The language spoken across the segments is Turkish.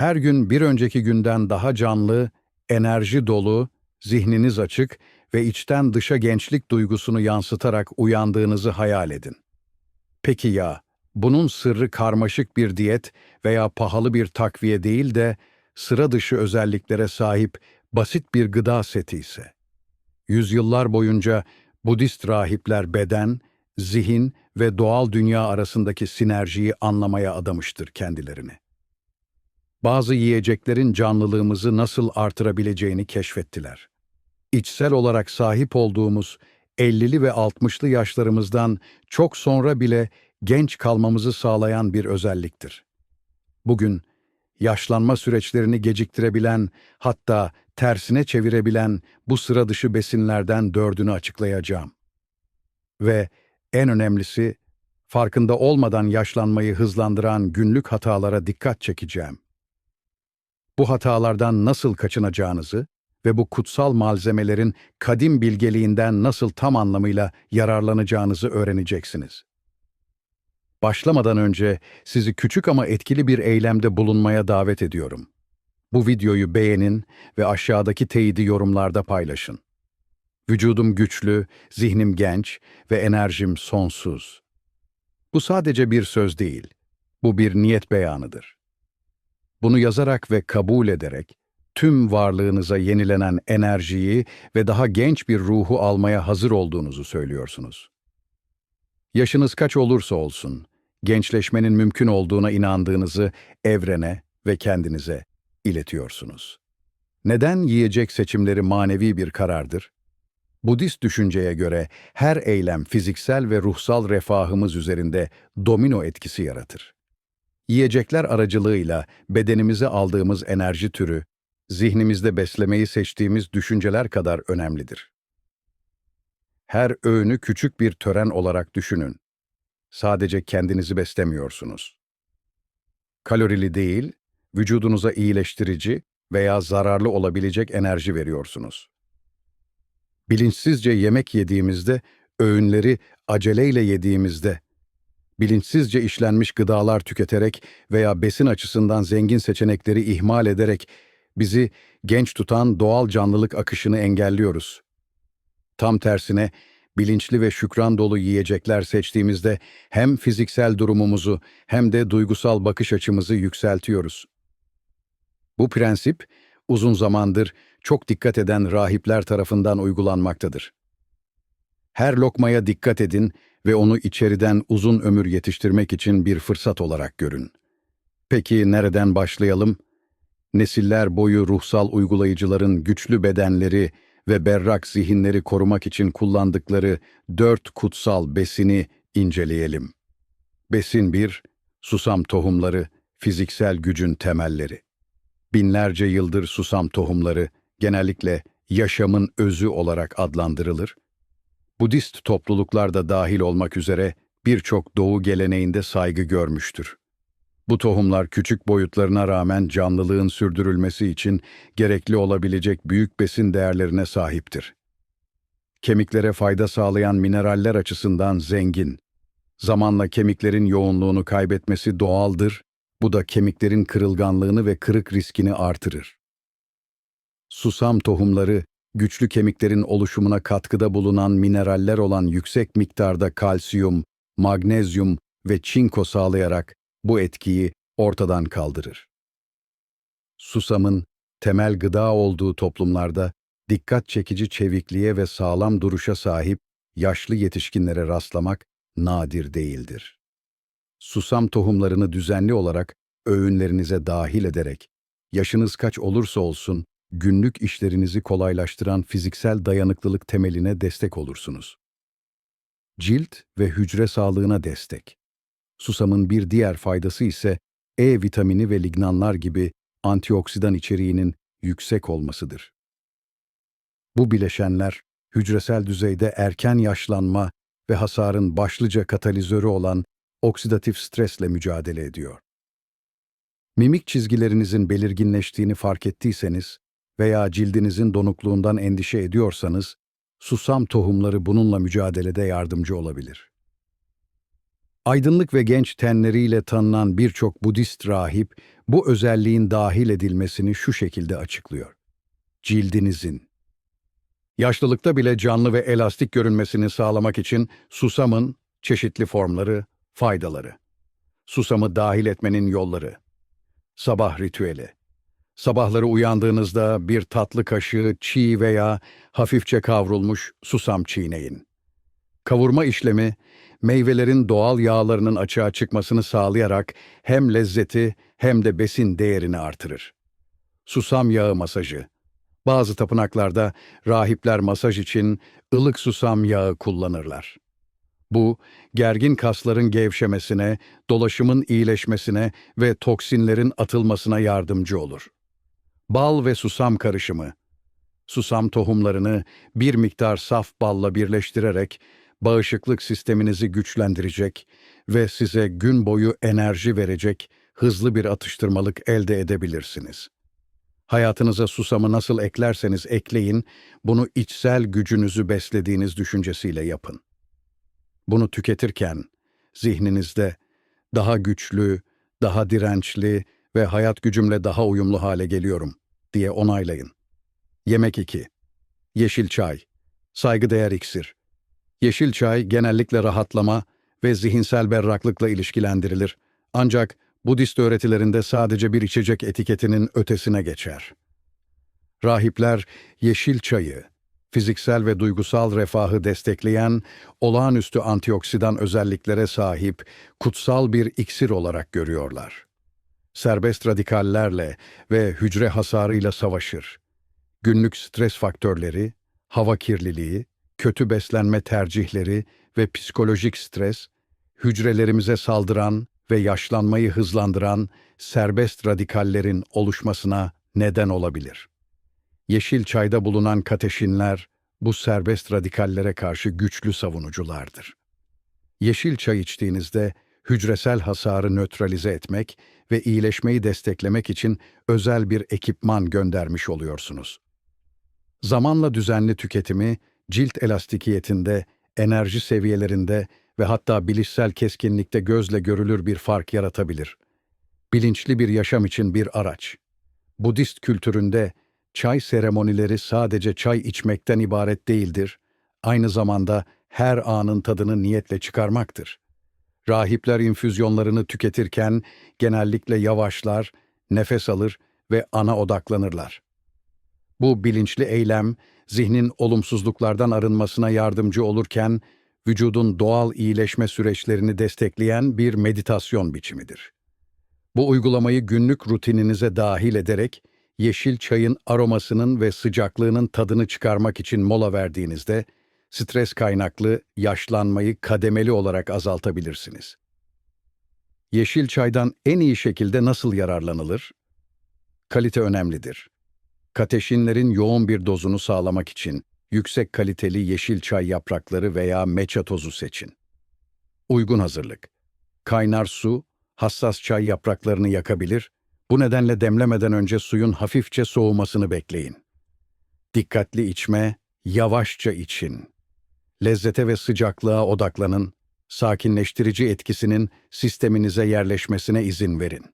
Her gün bir önceki günden daha canlı, enerji dolu, zihniniz açık ve içten dışa gençlik duygusunu yansıtarak uyandığınızı hayal edin. Peki ya, bunun sırrı karmaşık bir diyet veya pahalı bir takviye değil de sıra dışı özelliklere sahip basit bir gıda seti ise? Yüzyıllar boyunca Budist rahipler beden, zihin ve doğal dünya arasındaki sinerjiyi anlamaya adamıştır kendilerini. Bazı yiyeceklerin canlılığımızı nasıl artırabileceğini keşfettiler. İçsel olarak sahip olduğumuz 50'li ve 60'lı yaşlarımızdan çok sonra bile genç kalmamızı sağlayan bir özelliktir. Bugün yaşlanma süreçlerini geciktirebilen, hatta tersine çevirebilen bu sıra dışı besinlerden dördünü açıklayacağım. Ve en önemlisi, farkında olmadan yaşlanmayı hızlandıran günlük hatalara dikkat çekeceğim. Bu hatalardan nasıl kaçınacağınızı ve bu kutsal malzemelerin kadim bilgeliğinden nasıl tam anlamıyla yararlanacağınızı öğreneceksiniz. Başlamadan önce sizi küçük ama etkili bir eylemde bulunmaya davet ediyorum. Bu videoyu beğenin ve aşağıdaki teyidi yorumlarda paylaşın. Vücudum güçlü, zihnim genç ve enerjim sonsuz. Bu sadece bir söz değil, bu bir niyet beyanıdır. Bunu yazarak ve kabul ederek, tüm varlığınıza yenilenen enerjiyi ve daha genç bir ruhu almaya hazır olduğunuzu söylüyorsunuz. Yaşınız kaç olursa olsun, gençleşmenin mümkün olduğuna inandığınızı evrene ve kendinize iletiyorsunuz. Neden yiyecek seçimleri manevi bir karardır? Budist düşünceye göre her eylem fiziksel ve ruhsal refahımız üzerinde domino etkisi yaratır. Yiyecekler aracılığıyla bedenimize aldığımız enerji türü, zihnimizde beslemeyi seçtiğimiz düşünceler kadar önemlidir. Her öğünü küçük bir tören olarak düşünün. Sadece kendinizi beslemiyorsunuz. Kalorili değil, vücudunuza iyileştirici veya zararlı olabilecek enerji veriyorsunuz. Bilinçsizce yemek yediğimizde, öğünleri aceleyle yediğimizde, bilinçsizce işlenmiş gıdalar tüketerek veya besin açısından zengin seçenekleri ihmal ederek bizi genç tutan doğal canlılık akışını engelliyoruz. Tam tersine bilinçli ve şükran dolu yiyecekler seçtiğimizde hem fiziksel durumumuzu hem de duygusal bakış açımızı yükseltiyoruz. Bu prensip uzun zamandır çok dikkat eden rahipler tarafından uygulanmaktadır. Her lokmaya dikkat edin ve onu içeriden uzun ömür yetiştirmek için bir fırsat olarak görün. Peki nereden başlayalım? Nesiller boyu ruhsal uygulayıcıların güçlü bedenleri ve berrak zihinleri korumak için kullandıkları dört kutsal besini inceleyelim. Besin 1, susam tohumları, fiziksel gücün temelleri. Binlerce yıldır susam tohumları genellikle yaşamın özü olarak adlandırılır. Budist topluluklar da dahil olmak üzere birçok doğu geleneğinde saygı görmüştür. Bu tohumlar küçük boyutlarına rağmen canlılığın sürdürülmesi için gerekli olabilecek büyük besin değerlerine sahiptir. Kemiklere fayda sağlayan mineraller açısından zengin. Zamanla kemiklerin yoğunluğunu kaybetmesi doğaldır, bu da kemiklerin kırılganlığını ve kırık riskini artırır. Susam tohumları, güçlü kemiklerin oluşumuna katkıda bulunan mineraller olan yüksek miktarda kalsiyum, magnezyum ve çinko sağlayarak bu etkiyi ortadan kaldırır. Susamın temel gıda olduğu toplumlarda dikkat çekici çevikliğe ve sağlam duruşa sahip yaşlı yetişkinlere rastlamak nadir değildir. Susam tohumlarını düzenli olarak öğünlerinize dahil ederek, yaşınız kaç olursa olsun günlük işlerinizi kolaylaştıran fiziksel dayanıklılık temeline destek olursunuz. Cilt ve hücre sağlığına destek. Susamın bir diğer faydası ise E vitamini ve lignanlar gibi antioksidan içeriğinin yüksek olmasıdır. Bu bileşenler hücresel düzeyde erken yaşlanma ve hasarın başlıca katalizörü olan oksidatif stresle mücadele ediyor. Mimik çizgilerinizin belirginleştiğini fark ettiyseniz veya cildinizin donukluğundan endişe ediyorsanız, susam tohumları bununla mücadelede yardımcı olabilir. Aydınlık ve genç tenleriyle tanınan birçok Budist rahip bu özelliğin dahil edilmesini şu şekilde açıklıyor. Cildinizin. Yaşlılıkta bile canlı ve elastik görünmesini sağlamak için susamın çeşitli formları, faydaları. Susamı dahil etmenin yolları. Sabah ritüeli. Sabahları uyandığınızda bir tatlı kaşığı çiğ veya hafifçe kavrulmuş susam çiğneyin. Kavurma işlemi, meyvelerin doğal yağlarının açığa çıkmasını sağlayarak hem lezzeti hem de besin değerini artırır. Susam yağı masajı. Bazı tapınaklarda rahipler masaj için ılık susam yağı kullanırlar. Bu, gergin kasların gevşemesine, dolaşımın iyileşmesine ve toksinlerin atılmasına yardımcı olur. Bal ve susam karışımı. Susam tohumlarını bir miktar saf balla birleştirerek bağışıklık sisteminizi güçlendirecek ve size gün boyu enerji verecek hızlı bir atıştırmalık elde edebilirsiniz. Hayatınıza susamı nasıl eklerseniz ekleyin, bunu içsel gücünüzü beslediğiniz düşüncesiyle yapın. Bunu tüketirken zihninizde daha güçlü, daha dirençli ve hayat gücümle daha uyumlu hale geliyorum diye onaylayın. Yemek 2. Yeşil çay. Saygıdeğer iksir. Yeşil çay genellikle rahatlama ve zihinsel berraklıkla ilişkilendirilir. Ancak Budist öğretilerinde sadece bir içecek etiketinin ötesine geçer. Rahipler yeşil çayı, fiziksel ve duygusal refahı destekleyen, olağanüstü antioksidan özelliklere sahip kutsal bir iksir olarak görüyorlar. Serbest radikallerle ve hücre hasarıyla savaşır. Günlük stres faktörleri, hava kirliliği, kötü beslenme tercihleri ve psikolojik stres, hücrelerimize saldıran ve yaşlanmayı hızlandıran serbest radikallerin oluşmasına neden olabilir. Yeşil çayda bulunan kateşinler bu serbest radikallere karşı güçlü savunuculardır. Yeşil çay içtiğinizde hücresel hasarı nötralize etmek ve iyileşmeyi desteklemek için özel bir ekipman göndermiş oluyorsunuz. Zamanla düzenli tüketimi cilt elastikiyetinde, enerji seviyelerinde ve hatta bilişsel keskinlikte gözle görülür bir fark yaratabilir. Bilinçli bir yaşam için bir araç. Budist kültüründe çay seremonileri sadece çay içmekten ibaret değildir, aynı zamanda her anın tadını niyetle çıkarmaktır. Rahipler infüzyonlarını tüketirken genellikle yavaşlar, nefes alır ve ana odaklanırlar. Bu bilinçli eylem, zihnin olumsuzluklardan arınmasına yardımcı olurken, vücudun doğal iyileşme süreçlerini destekleyen bir meditasyon biçimidir. Bu uygulamayı günlük rutininize dahil ederek, yeşil çayın aromasının ve sıcaklığının tadını çıkarmak için mola verdiğinizde, stres kaynaklı yaşlanmayı kademeli olarak azaltabilirsiniz. Yeşil çaydan en iyi şekilde nasıl yararlanılır? Kalite önemlidir. Kateşinlerin yoğun bir dozunu sağlamak için yüksek kaliteli yeşil çay yaprakları veya meça tozu seçin. Uygun hazırlık. Kaynar su, hassas çay yapraklarını yakabilir, bu nedenle demlemeden önce suyun hafifçe soğumasını bekleyin. Dikkatli içme, yavaşça için. Lezzete ve sıcaklığa odaklanın, sakinleştirici etkisinin sisteminize yerleşmesine izin verin.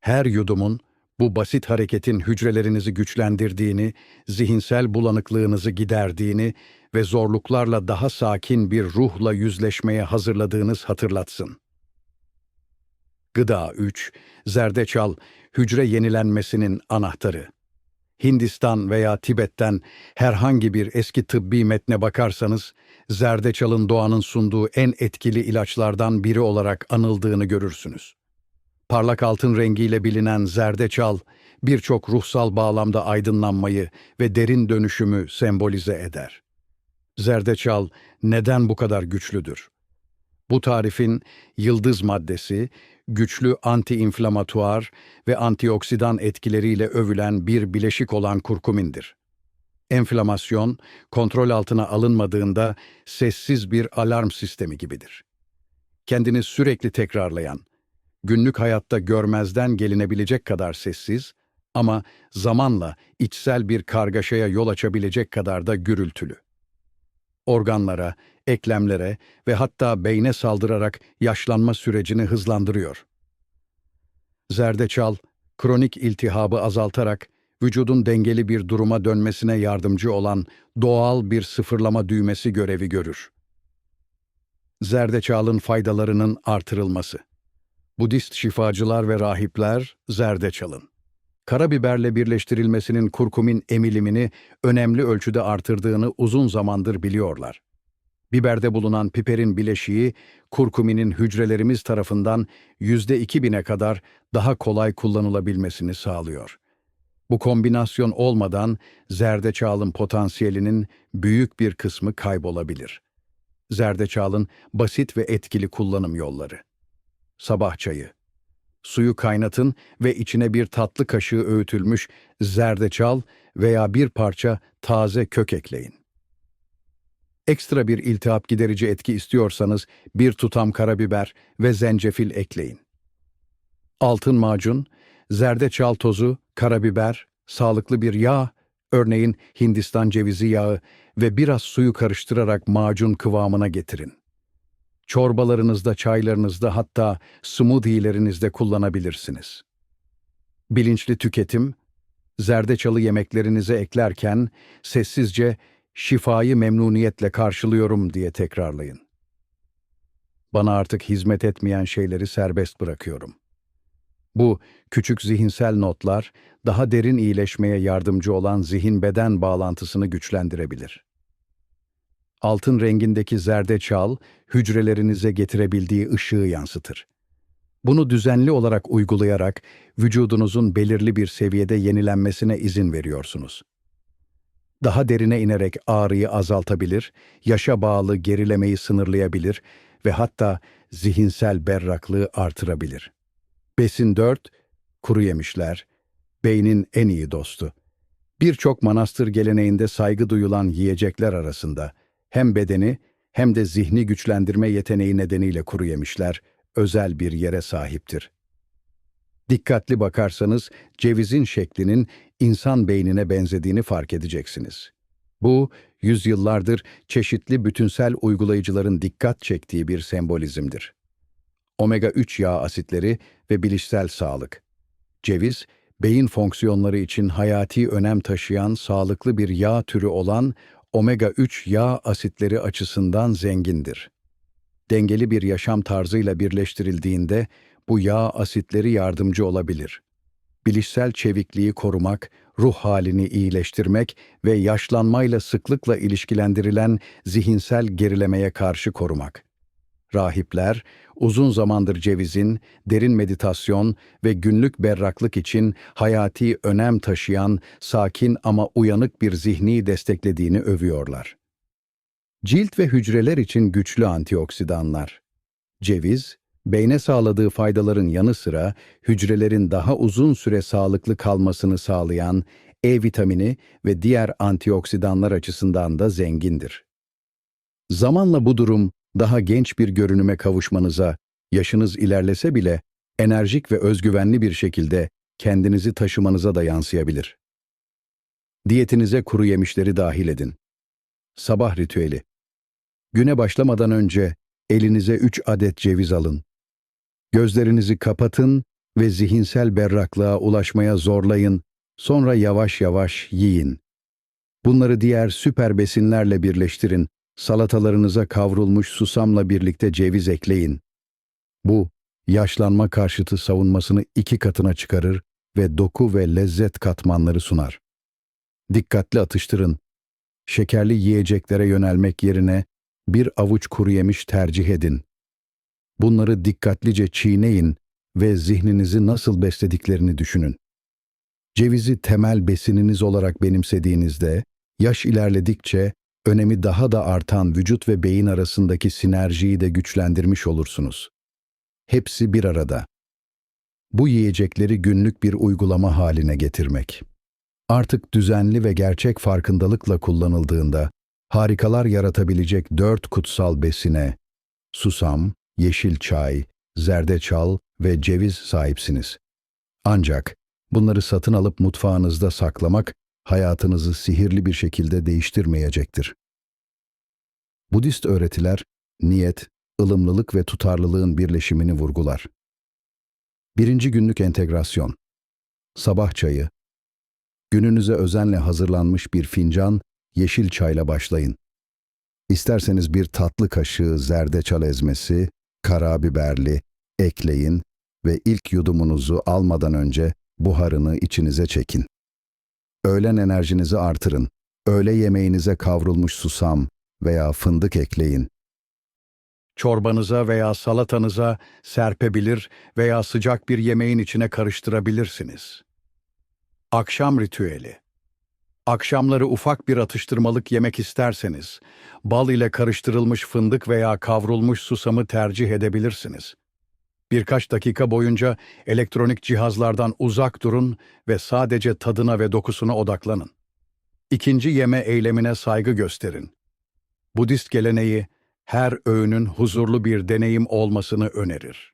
Her yudumun bu basit hareketin hücrelerinizi güçlendirdiğini, zihinsel bulanıklığınızı giderdiğini ve zorluklarla daha sakin bir ruhla yüzleşmeye hazırladığınız hatırlatsın. Gıda 3. Zerdeçal, hücre yenilenmesinin anahtarı. Hindistan veya Tibet'ten herhangi bir eski tıbbi metne bakarsanız, zerdeçalın doğanın sunduğu en etkili ilaçlardan biri olarak anıldığını görürsünüz. Parlak altın rengiyle bilinen zerdeçal, birçok ruhsal bağlamda aydınlanmayı ve derin dönüşümü sembolize eder. Zerdeçal neden bu kadar güçlüdür? Bu tarifin yıldız maddesi, güçlü antiinflamatuar ve antioksidan etkileriyle övülen bir bileşik olan kurkumindir. Enflamasyon, kontrol altına alınmadığında sessiz bir alarm sistemi gibidir. Kendini sürekli tekrarlayan, günlük hayatta görmezden gelinebilecek kadar sessiz ama zamanla içsel bir kargaşaya yol açabilecek kadar da gürültülü. Organlara, eklemlere ve hatta beyne saldırarak yaşlanma sürecini hızlandırıyor. Zerdeçal, kronik iltihabı azaltarak vücudun dengeli bir duruma dönmesine yardımcı olan doğal bir sıfırlama düğmesi görevi görür. Zerdeçalın faydalarının artırılması. Budist şifacılar ve rahipler zerdeçalın. Karabiberle birleştirilmesinin kurkumin emilimini önemli ölçüde artırdığını uzun zamandır biliyorlar. Biberde bulunan piperin bileşiği, kurkuminin hücrelerimiz tarafından yüzde iki bine kadar daha kolay kullanılabilmesini sağlıyor. Bu kombinasyon olmadan zerdeçalın potansiyelinin büyük bir kısmı kaybolabilir. Zerdeçalın basit ve etkili kullanım yolları. Sabah çayı. Suyu kaynatın ve içine bir tatlı kaşığı öğütülmüş zerdeçal veya bir parça taze kök ekleyin. Ekstra bir iltihap giderici etki istiyorsanız bir tutam karabiber ve zencefil ekleyin. Altın macun, zerdeçal tozu, karabiber, sağlıklı bir yağ, örneğin Hindistan cevizi yağı ve biraz suyu karıştırarak macun kıvamına getirin. Çorbalarınızda, çaylarınızda hatta smoothie'lerinizde kullanabilirsiniz. Bilinçli tüketim, zerdeçalı yemeklerinize eklerken sessizce şifayı memnuniyetle karşılıyorum diye tekrarlayın. Bana artık hizmet etmeyen şeyleri serbest bırakıyorum. Bu küçük zihinsel notlar daha derin iyileşmeye yardımcı olan zihin-beden bağlantısını güçlendirebilir. Altın rengindeki zerdeçal, hücrelerinize getirebildiği ışığı yansıtır. Bunu düzenli olarak uygulayarak vücudunuzun belirli bir seviyede yenilenmesine izin veriyorsunuz. Daha derine inerek ağrıyı azaltabilir, yaşa bağlı gerilemeyi sınırlayabilir ve hatta zihinsel berraklığı artırabilir. Besin 4, kuru yemişler, beynin en iyi dostu. Birçok manastır geleneğinde saygı duyulan yiyecekler arasında hem bedeni hem de zihni güçlendirme yeteneği nedeniyle kuru özel bir yere sahiptir. Dikkatli bakarsanız cevizin şeklinin insan beynine benzediğini fark edeceksiniz. Bu, yüzyıllardır çeşitli bütünsel uygulayıcıların dikkat çektiği bir sembolizmdir. Omega-3 yağ asitleri ve bilişsel sağlık. Ceviz, beyin fonksiyonları için hayati önem taşıyan sağlıklı bir yağ türü olan omega-3 yağ asitleri açısından zengindir. Dengeli bir yaşam tarzıyla birleştirildiğinde bu yağ asitleri yardımcı olabilir. Bilişsel çevikliği korumak, ruh halini iyileştirmek ve yaşlanmayla sıklıkla ilişkilendirilen zihinsel gerilemeye karşı korumak. Rahipler, uzun zamandır cevizin, derin meditasyon ve günlük berraklık için hayati önem taşıyan, sakin ama uyanık bir zihni desteklediğini övüyorlar. Cilt ve hücreler için güçlü antioksidanlar. Ceviz, beyne sağladığı faydaların yanı sıra hücrelerin daha uzun süre sağlıklı kalmasını sağlayan E vitamini ve diğer antioksidanlar açısından da zengindir. Zamanla bu durum daha genç bir görünüme kavuşmanıza, yaşınız ilerlese bile enerjik ve özgüvenli bir şekilde kendinizi taşımanıza da yansıyabilir. Diyetinize kuru yemişleri dahil edin. Sabah ritüeli. Güne başlamadan önce elinize 3 adet ceviz alın. Gözlerinizi kapatın ve zihinsel berraklığa ulaşmaya zorlayın, sonra yavaş yavaş yiyin. Bunları diğer süper besinlerle birleştirin Salatalarınıza kavrulmuş susamla birlikte ceviz ekleyin. Bu, yaşlanma karşıtı savunmasını iki katına çıkarır ve doku ve lezzet katmanları sunar. Dikkatli atıştırın. Şekerli yiyeceklere yönelmek yerine bir avuç kuru yemiş tercih edin. Bunları dikkatlice çiğneyin ve zihninizi nasıl beslediklerini düşünün. Cevizi temel besininiz olarak benimsediğinizde, yaş ilerledikçe önemi daha da artan vücut ve beyin arasındaki sinerjiyi de güçlendirmiş olursunuz. Hepsi bir arada. Bu yiyecekleri günlük bir uygulama haline getirmek. Artık düzenli ve gerçek farkındalıkla kullanıldığında harikalar yaratabilecek dört kutsal besine, susam, yeşil çay, zerdeçal ve ceviz sahipsiniz. Ancak bunları satın alıp mutfağınızda saklamak hayatınızı sihirli bir şekilde değiştirmeyecektir. Budist öğretiler, niyet, ılımlılık ve tutarlılığın birleşimini vurgular. Birinci günlük entegrasyon. Sabah çayı. Gününüze özenle hazırlanmış bir fincan, yeşil çayla başlayın. İsterseniz bir tatlı kaşığı zerdeçal ezmesi, karabiberli, ekleyin ve ilk yudumunuzu almadan önce buharını içinize çekin. Öğlen enerjinizi artırın. Öğle yemeğinize kavrulmuş susam veya fındık ekleyin. Çorbanıza veya salatanıza serpebilir veya sıcak bir yemeğin içine karıştırabilirsiniz. Akşam ritüeli Akşamları ufak bir atıştırmalık yemek isterseniz, bal ile karıştırılmış fındık veya kavrulmuş susamı tercih edebilirsiniz. Birkaç dakika boyunca elektronik cihazlardan uzak durun ve sadece tadına ve dokusuna odaklanın. İkinci yeme eylemine saygı gösterin. Budist geleneği her öğünün huzurlu bir deneyim olmasını önerir.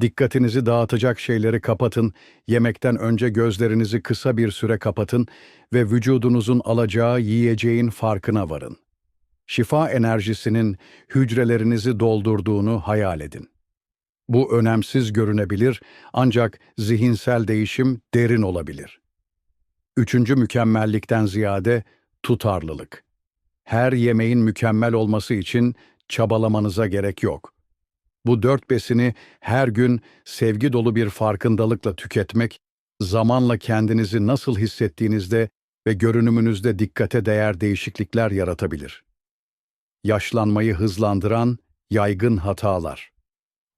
Dikkatinizi dağıtacak şeyleri kapatın, yemekten önce gözlerinizi kısa bir süre kapatın ve vücudunuzun alacağı yiyeceğin farkına varın. Şifa enerjisinin hücrelerinizi doldurduğunu hayal edin. Bu önemsiz görünebilir ancak zihinsel değişim derin olabilir. Üçüncü mükemmellikten ziyade tutarlılık. Her yemeğin mükemmel olması için çabalamanıza gerek yok. Bu dört besini her gün sevgi dolu bir farkındalıkla tüketmek, zamanla kendinizi nasıl hissettiğinizde ve görünümünüzde dikkate değer değişiklikler yaratabilir. Yaşlanmayı hızlandıran yaygın hatalar.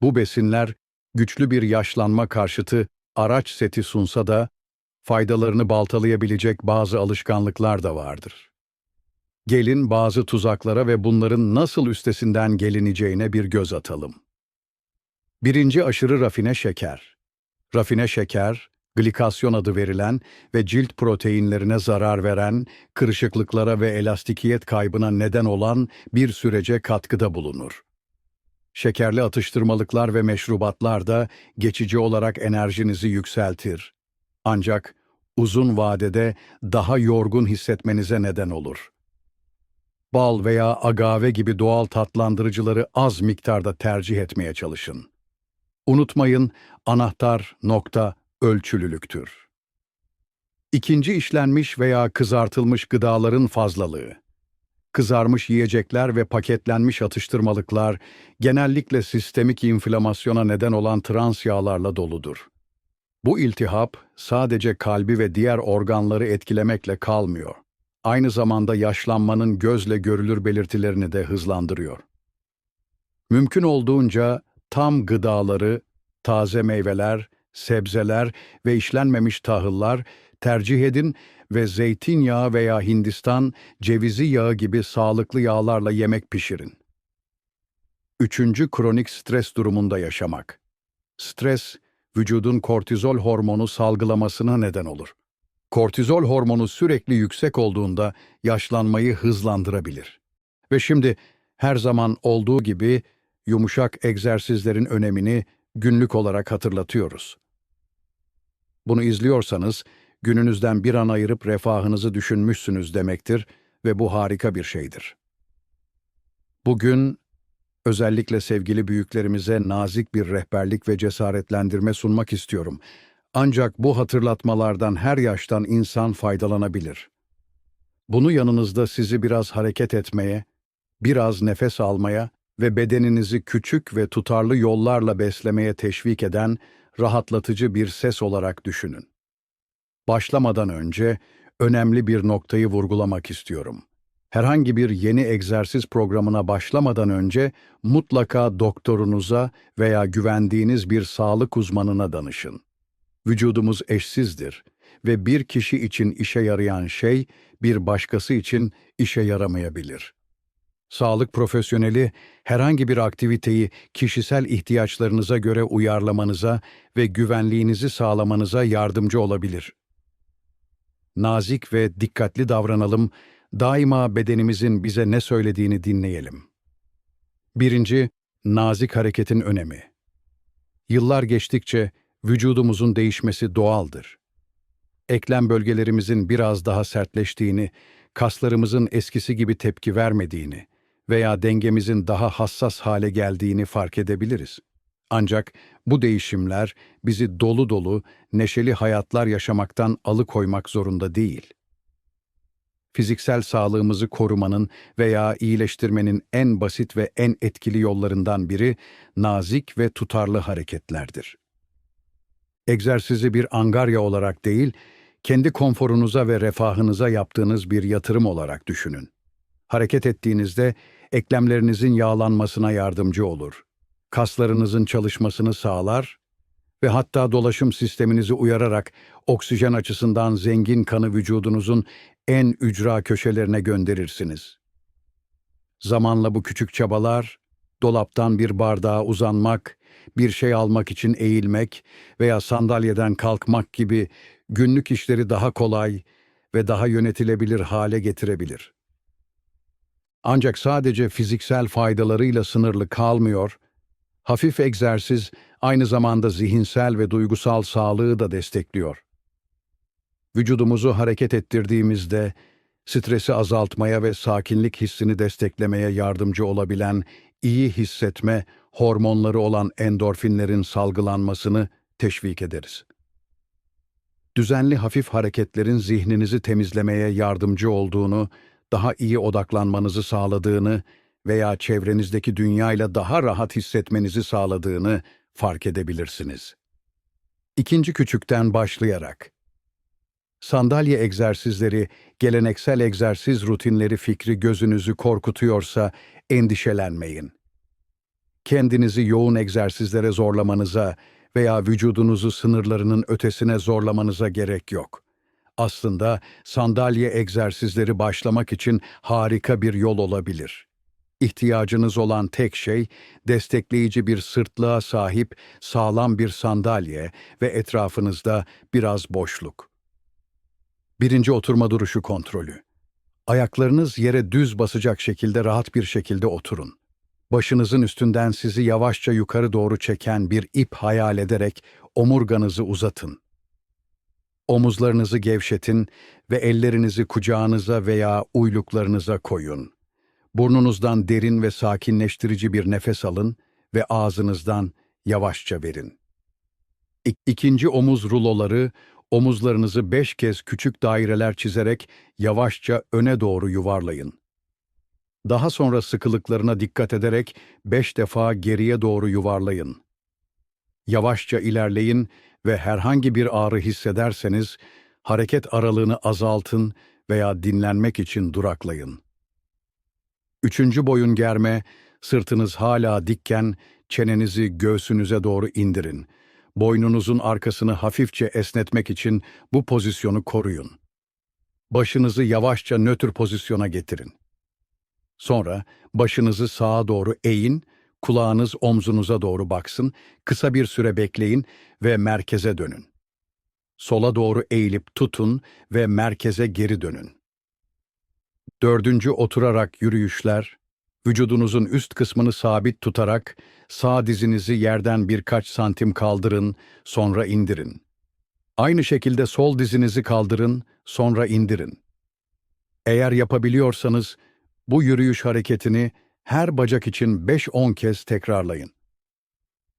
Bu besinler güçlü bir yaşlanma karşıtı araç seti sunsa da faydalarını baltalayabilecek bazı alışkanlıklar da vardır. Gelin bazı tuzaklara ve bunların nasıl üstesinden gelineceğine bir göz atalım. Birinci aşırı rafine şeker. Rafine şeker, glikasyon adı verilen ve cilt proteinlerine zarar veren, kırışıklıklara ve elastikiyet kaybına neden olan bir sürece katkıda bulunur. Şekerli atıştırmalıklar ve meşrubatlar da geçici olarak enerjinizi yükseltir. Ancak uzun vadede daha yorgun hissetmenize neden olur. Bal veya agave gibi doğal tatlandırıcıları az miktarda tercih etmeye çalışın. Unutmayın, anahtar nokta ölçülülüktür. İkinci işlenmiş veya kızartılmış gıdaların fazlalığı. Kızarmış yiyecekler ve paketlenmiş atıştırmalıklar genellikle sistemik inflamasyona neden olan trans yağlarla doludur. Bu iltihap sadece kalbi ve diğer organları etkilemekle kalmıyor. Aynı zamanda yaşlanmanın gözle görülür belirtilerini de hızlandırıyor. Mümkün olduğunca tam gıdaları, taze meyveler, sebzeler ve işlenmemiş tahıllar tercih edin ve zeytinyağı veya Hindistan cevizi yağı gibi sağlıklı yağlarla yemek pişirin. Üçüncü kronik stres durumunda yaşamak. Stres, vücudun kortizol hormonu salgılamasına neden olur. Kortizol hormonu sürekli yüksek olduğunda yaşlanmayı hızlandırabilir. Ve şimdi her zaman olduğu gibi yumuşak egzersizlerin önemini günlük olarak hatırlatıyoruz. Bunu izliyorsanız gününüzden bir an ayırıp refahınızı düşünmüşsünüz demektir ve bu harika bir şeydir. Bugün özellikle sevgili büyüklerimize nazik bir rehberlik ve cesaretlendirme sunmak istiyorum. Ancak bu hatırlatmalardan her yaştan insan faydalanabilir. Bunu yanınızda sizi biraz hareket etmeye, biraz nefes almaya ve bedeninizi küçük ve tutarlı yollarla beslemeye teşvik eden rahatlatıcı bir ses olarak düşünün. Başlamadan önce önemli bir noktayı vurgulamak istiyorum. Herhangi bir yeni egzersiz programına başlamadan önce mutlaka doktorunuza veya güvendiğiniz bir sağlık uzmanına danışın. Vücudumuz eşsizdir ve bir kişi için işe yarayan şey bir başkası için işe yaramayabilir. Sağlık profesyoneli herhangi bir aktiviteyi kişisel ihtiyaçlarınıza göre uyarlamanıza ve güvenliğinizi sağlamanıza yardımcı olabilir. Nazik ve dikkatli davranalım, daima bedenimizin bize ne söylediğini dinleyelim. Birinci, nazik hareketin önemi. Yıllar geçtikçe vücudumuzun değişmesi doğaldır. Eklem bölgelerimizin biraz daha sertleştiğini, kaslarımızın eskisi gibi tepki vermediğini, veya dengemizin daha hassas hale geldiğini fark edebiliriz. Ancak bu değişimler bizi dolu dolu, neşeli hayatlar yaşamaktan alıkoymak zorunda değil. Fiziksel sağlığımızı korumanın veya iyileştirmenin en basit ve en etkili yollarından biri nazik ve tutarlı hareketlerdir. Egzersizi bir angarya olarak değil, kendi konforunuza ve refahınıza yaptığınız bir yatırım olarak düşünün. Hareket ettiğinizde eklemlerinizin yağlanmasına yardımcı olur. Kaslarınızın çalışmasını sağlar ve hatta dolaşım sisteminizi uyararak oksijen açısından zengin kanı vücudunuzun en ücra köşelerine gönderirsiniz. Zamanla bu küçük çabalar, dolaptan bir bardağa uzanmak, bir şey almak için eğilmek veya sandalyeden kalkmak gibi günlük işleri daha kolay ve daha yönetilebilir hale getirebilir. Ancak sadece fiziksel faydalarıyla sınırlı kalmıyor, hafif egzersiz aynı zamanda zihinsel ve duygusal sağlığı da destekliyor. Vücudumuzu hareket ettirdiğimizde stresi azaltmaya ve sakinlik hissini desteklemeye yardımcı olabilen iyi hissetme hormonları olan endorfinlerin salgılanmasını teşvik ederiz. Düzenli hafif hareketlerin zihninizi temizlemeye yardımcı olduğunu, daha iyi odaklanmanızı sağladığını veya çevrenizdeki dünyayla daha rahat hissetmenizi sağladığını fark edebilirsiniz. İkinci küçükten başlayarak Sandalye egzersizleri, geleneksel egzersiz rutinleri fikri gözünüzü korkutuyorsa endişelenmeyin. Kendinizi yoğun egzersizlere zorlamanıza veya vücudunuzu sınırlarının ötesine zorlamanıza gerek yok. Aslında sandalye egzersizleri başlamak için harika bir yol olabilir. İhtiyacınız olan tek şey destekleyici bir sırtlığa sahip sağlam bir sandalye ve etrafınızda biraz boşluk. Birinci oturma duruşu kontrolü. Ayaklarınız yere düz basacak şekilde rahat bir şekilde oturun. Başınızın üstünden sizi yavaşça yukarı doğru çeken bir ip hayal ederek omurganızı uzatın. Omuzlarınızı gevşetin ve ellerinizi kucağınıza veya uyluklarınıza koyun. Burnunuzdan derin ve sakinleştirici bir nefes alın ve ağzınızdan yavaşça verin. İk ikinci omuz ruloları, omuzlarınızı beş kez küçük daireler çizerek yavaşça öne doğru yuvarlayın. Daha sonra sıkılıklarına dikkat ederek beş defa geriye doğru yuvarlayın. Yavaşça ilerleyin ve herhangi bir ağrı hissederseniz hareket aralığını azaltın veya dinlenmek için duraklayın. Üçüncü boyun germe, sırtınız hala dikken çenenizi göğsünüze doğru indirin. Boynunuzun arkasını hafifçe esnetmek için bu pozisyonu koruyun. Başınızı yavaşça nötr pozisyona getirin. Sonra başınızı sağa doğru eğin, kulağınız omzunuza doğru baksın, kısa bir süre bekleyin ve merkeze dönün. Sola doğru eğilip tutun ve merkeze geri dönün. Dördüncü oturarak yürüyüşler, vücudunuzun üst kısmını sabit tutarak sağ dizinizi yerden birkaç santim kaldırın, sonra indirin. Aynı şekilde sol dizinizi kaldırın, sonra indirin. Eğer yapabiliyorsanız bu yürüyüş hareketini her bacak için 5-10 kez tekrarlayın.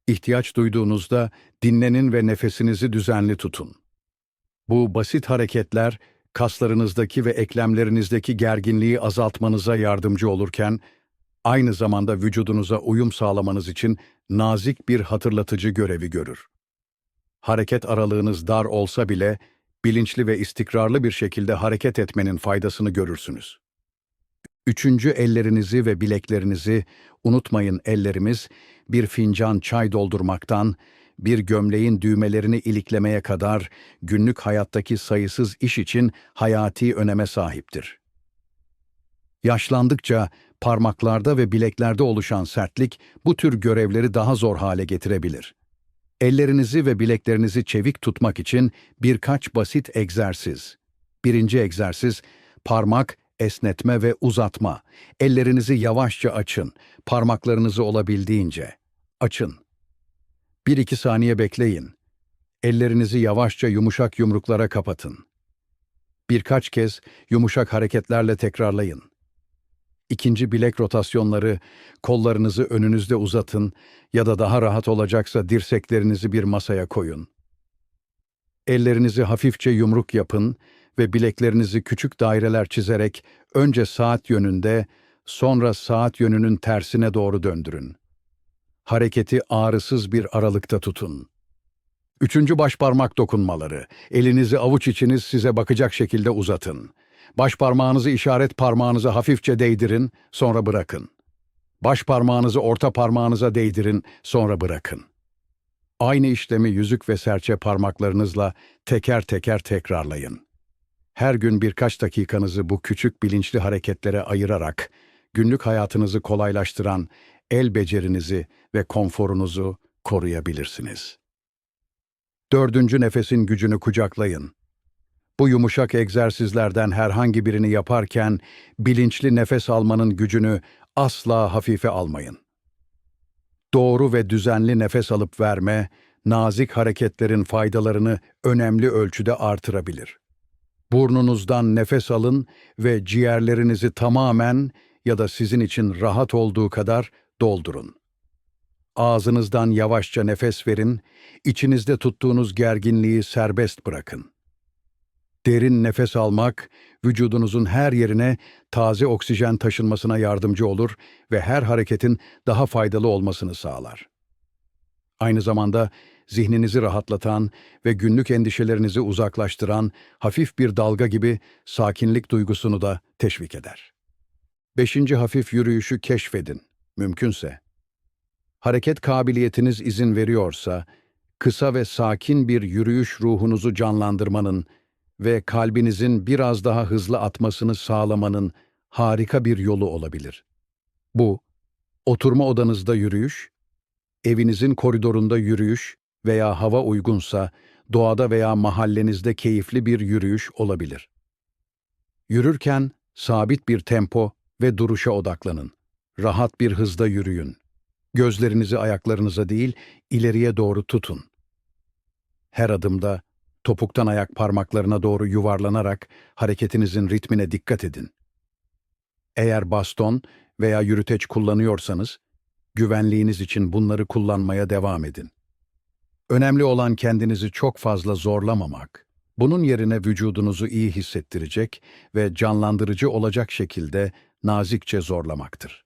İhtiyaç duyduğunuzda dinlenin ve nefesinizi düzenli tutun. Bu basit hareketler kaslarınızdaki ve eklemlerinizdeki gerginliği azaltmanıza yardımcı olurken aynı zamanda vücudunuza uyum sağlamanız için nazik bir hatırlatıcı görevi görür. Hareket aralığınız dar olsa bile bilinçli ve istikrarlı bir şekilde hareket etmenin faydasını görürsünüz. Üçüncü ellerinizi ve bileklerinizi, unutmayın ellerimiz, bir fincan çay doldurmaktan, bir gömleğin düğmelerini iliklemeye kadar günlük hayattaki sayısız iş için hayati öneme sahiptir. Yaşlandıkça parmaklarda ve bileklerde oluşan sertlik bu tür görevleri daha zor hale getirebilir. Ellerinizi ve bileklerinizi çevik tutmak için birkaç basit egzersiz. Birinci egzersiz, parmak, esnetme ve uzatma. Ellerinizi yavaşça açın, parmaklarınızı olabildiğince. Açın. Bir iki saniye bekleyin. Ellerinizi yavaşça yumuşak yumruklara kapatın. Birkaç kez yumuşak hareketlerle tekrarlayın. İkinci bilek rotasyonları, kollarınızı önünüzde uzatın ya da daha rahat olacaksa dirseklerinizi bir masaya koyun. Ellerinizi hafifçe yumruk yapın ve bileklerinizi küçük daireler çizerek önce saat yönünde, sonra saat yönünün tersine doğru döndürün. Hareketi ağrısız bir aralıkta tutun. Üçüncü başparmak dokunmaları. Elinizi avuç içiniz size bakacak şekilde uzatın. Baş parmağınızı işaret parmağınıza hafifçe değdirin, sonra bırakın. Baş parmağınızı orta parmağınıza değdirin, sonra bırakın. Aynı işlemi yüzük ve serçe parmaklarınızla teker teker tekrarlayın. Her gün birkaç dakikanızı bu küçük bilinçli hareketlere ayırarak günlük hayatınızı kolaylaştıran el becerinizi ve konforunuzu koruyabilirsiniz. Dördüncü nefesin gücünü kucaklayın. Bu yumuşak egzersizlerden herhangi birini yaparken bilinçli nefes almanın gücünü asla hafife almayın. Doğru ve düzenli nefes alıp verme, nazik hareketlerin faydalarını önemli ölçüde artırabilir. Burnunuzdan nefes alın ve ciğerlerinizi tamamen ya da sizin için rahat olduğu kadar doldurun. Ağzınızdan yavaşça nefes verin, içinizde tuttuğunuz gerginliği serbest bırakın. Derin nefes almak, vücudunuzun her yerine taze oksijen taşınmasına yardımcı olur ve her hareketin daha faydalı olmasını sağlar. Aynı zamanda zihninizi rahatlatan ve günlük endişelerinizi uzaklaştıran hafif bir dalga gibi sakinlik duygusunu da teşvik eder. Beşinci hafif yürüyüşü keşfedin, mümkünse. Hareket kabiliyetiniz izin veriyorsa, kısa ve sakin bir yürüyüş ruhunuzu canlandırmanın ve kalbinizin biraz daha hızlı atmasını sağlamanın harika bir yolu olabilir. Bu, oturma odanızda yürüyüş, evinizin koridorunda yürüyüş veya hava uygunsa doğada veya mahallenizde keyifli bir yürüyüş olabilir. Yürürken sabit bir tempo ve duruşa odaklanın. Rahat bir hızda yürüyün. Gözlerinizi ayaklarınıza değil, ileriye doğru tutun. Her adımda topuktan ayak parmaklarına doğru yuvarlanarak hareketinizin ritmine dikkat edin. Eğer baston veya yürüteç kullanıyorsanız, güvenliğiniz için bunları kullanmaya devam edin. Önemli olan kendinizi çok fazla zorlamamak. Bunun yerine vücudunuzu iyi hissettirecek ve canlandırıcı olacak şekilde nazikçe zorlamaktır.